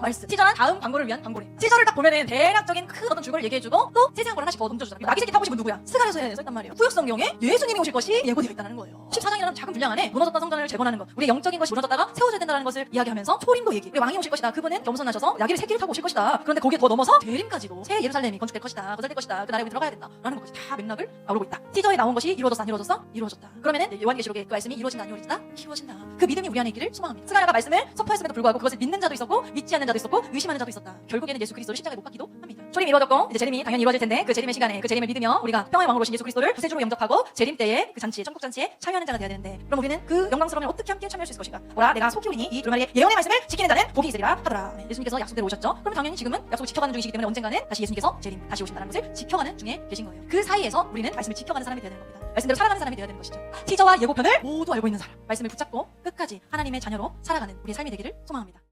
말씀. 티저란 다음 광고를 위한 광고래. 티저를 딱 보면은 대략적인 큰 어떤 줄거리를 얘기해주고 또 세세한 걸 하나씩 더 던져주잖아. 나기 새끼 타고 싶은 누구야? 스가랴서에 써있단 말이에요. 구약 성경에 예수님이 오실 것이 예고되어 있다는 거예요. 14장이라는 작은 분량 안에 무너졌던 성전을 재건하는 것, 우리의 영적인 것이 무너졌다가 세워져야 된다는 것을 이야기하면서 초림도 얘기. 우리 왕이 오실 것이다. 그분은 겸손하셔서 나귀를 새끼를 타고 오실 것이다. 그런데 거기에 더 넘어서 대림까지도 새 예루살렘이 건축될 것이다. 거절될 것이다. 그 나라에 우리 들어가야 된다 라는 것까지 다 맥락을 아우르고 있다. 티저에 나온 것이 이루어졌어 안 이루어졌어? 이루어졌다. 그러면은 요한계시록의 그 말씀이 이루어진다 안 이루어진다? 이루어진다. 그 믿음이 우리 안에 있기를 소망합니다. 스가랴가 말씀을 선포했음에도 불구하고 그것을 믿는 자도 있었고 믿지 않는 자도 있었고 의심하는 자도 있었다. 결국에는 예수 그리스도를 십자가에 못 박기도 합니다. 초림이 이루어졌고 이제 재림이 당연히 이루어질 텐데 그 재림의 시간에 그 재림을 믿으며 우리가 평화의 왕으로 오신 예수 그리스도를 구세주로 영접하고 재림 때에 그 잔치에 천국 잔치에 참여하는 자가 되어야 되는데 그럼 우리는 그 영광스러움을 어떻게 함께 참여할 수 있을 것인가? 뭐라 내가 속히 오리니 이 두루마리의 예언의 말씀을 지키는 자는 복이 있으리라 하더라. 네, 예수님께서 약속대로 오셨죠. 그럼 당연히 지금은 약속을 지켜가는 중이시기 때문에 언젠가는 다시 예수님께서 재림 다시 오신다는 것을 지켜가는 중에 계신 거예요. 그 사이에서 우리는 말씀을 지켜가는 사람이 되어야 되는 겁니다. 말씀대로 살아가는 사람이 되어야 되는 것이죠. 티저와 예고편을 모두 알고 있는 사람, 말씀을 붙잡고 끝까지 하나님의 자녀로 살아가는 우리의 삶이 되기를 소망합니다.